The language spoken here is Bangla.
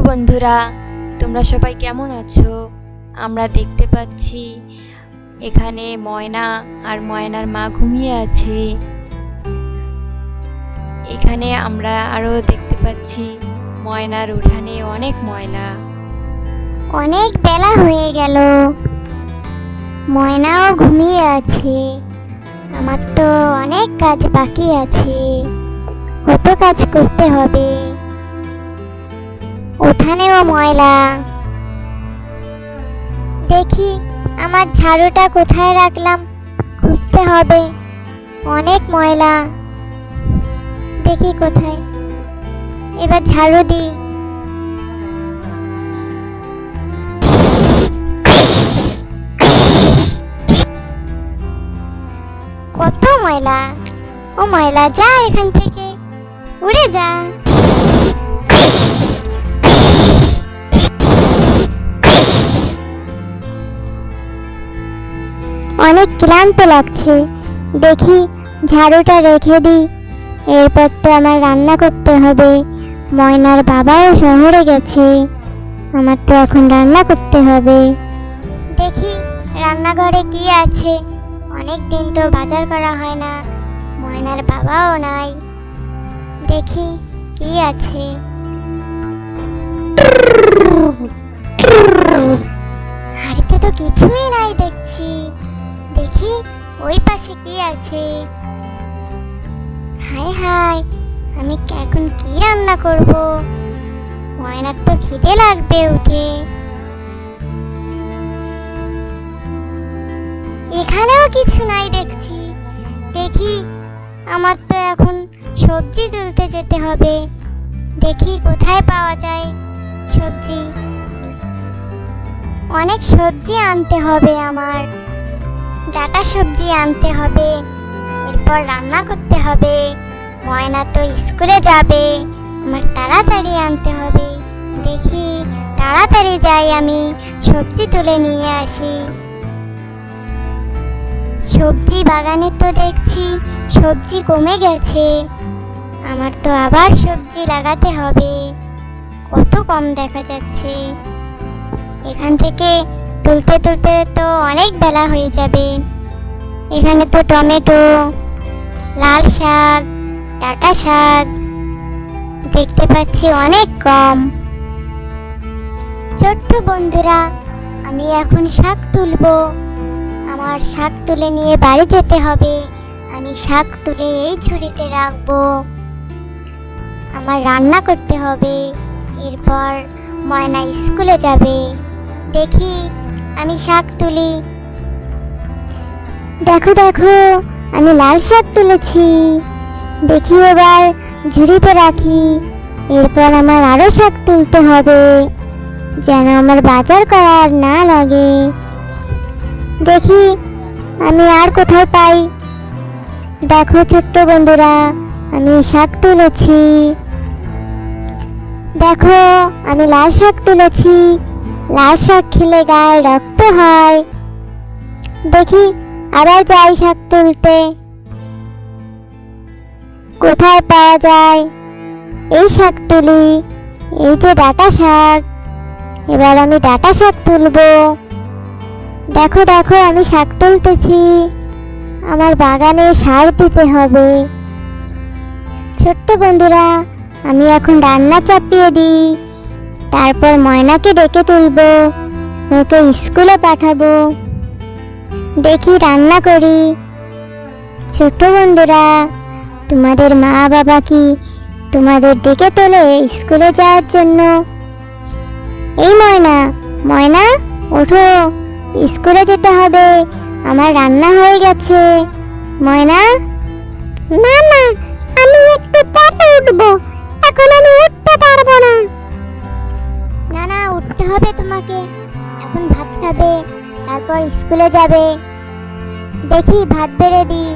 বন্ধুরা, তোমরা সবাই কেমন আছো? আমরা দেখতে পাচ্ছি এখানে ময়না আর ময়নার মা ঘুমিয়ে আছে। এখানে আমরা আরও দেখতে পাচ্ছি ময়নার উঠানে অনেক ময়লা অনেক বেলা হয়ে গেল। ময়নাও ঘুমিয়ে আছে। আমার তো অনেক কাজ বাকি আছে। কত কাজ করতে হবে? উঠানেও ময়লা। দেখি, আমার ঝাড়ুটা কোথায় রাখলাম? খুঁজতে হবে। অনেক ময়লা। দেখি কোথায়। এবার ঝাড়ু দিই। কত ময়লা। ও ময়লা, যা এখান থেকে। উড়ে যা। অনেক ক্লান্ত লাগছে। দেখি ঝাড়ুটা রেখে দিই। এরপর তো আমার রান্না করতে হবে। ময়নার বাবাও শহরে গেছে। আমার তো এখন রান্না করতে হবে। দেখি রান্নাঘরে কি আছে। অনেক দিন তো বাজার করা হয় না। ময়নার বাবাও নাই। দেখি কি আছে। ওই পাশে কি আছে? হাই হাই আমি এখন কি রান্না করব? ময়নার তো খিদে লাগবে উঠে এখানেও কিছু নাই দেখছি। দেখি, আমার তো এখন সবজি তুলতে যেতে হবে। দেখি কোথায় পাওয়া যায় সবজি। অনেক সবজি আনতে হবে আমার। ডাটা সবজি আনতে হবে, এরপর রান্না করতে হবে, ময়না তো স্কুলে যাবে, আমার তাড়াতাড়ি আনতে হবে। দেখি তাড়াতাড়ি যাই আমি, সবজি তুলে নিয়ে আসি। সবজি বাগানে তো দেখছি সবজি কমে গেছে, আমার তো আবার সবজি লাগাতে হবে। কত কম দেখা যাচ্ছে। এখান থেকে তুলতে তুলতে তো অনেক বেলা হয়ে যাবে। এখানে তো টমেটো, লাল শাক, ডাটা শাক দেখতে পাচ্ছি অনেক কম। ছোট্ট বন্ধুরা, আমি এখন শাক তুলবো। আমার শাক তুলে নিয়ে বাড়ি যেতে হবে। আমি শাক তুলে এই ঝুড়িতে রাখব। আমার রান্না করতে হবে। এরপর ময়না স্কুলে যাবে। দেখি আমি শাক তুলি। দেখো দেখো, আমি লাল শাক তুলেছি। দেখি এবার ঝুড়িতে রাখি। এরপর আমার আরও শাক তুলতে হবে, যেন আমার বাজার করার না লাগে। দেখি, আমি আর কোথায় পাই। দেখো, ছোট্ট বন্ধুরা, আমি শাক তুলেছি। দেখো, আমি লাল শাক তুলেছি। লাল শাক খেলে গায়ে রক্ত হয়। দেখি আবার যাই শাক তুলতে। কোথায় পাওয়া যায়? এই শাক তুলি, এই যে ডাটা শাক। এবার আমি ডাটা শাক তুলবো। দেখো দেখো, আমি শাক তুলতেছি। আমার বাগানে সার দিতে হবে। ছোট্ট বন্ধুরা, আমি এখন রান্না চাপিয়ে দিই। তারপর ময়নাকে ডেকে তুলবো, ওকে স্কুলে পাঠাবো। দেখি রান্না করি। ছোট্ট বন্ধুরা, তোমাদের মা বাবা কি তোমাদের ডেকে তোলে স্কুলে যাওয়ার জন্য? এই ময়না ময়না, ওঠো। স্কুলে যেতে হবে, আমার রান্না হয়ে গেছে। ময়না এখন ভাত খাবে তারপর স্কুলে যাবে। দেখি ভাত বেড়ে দিই।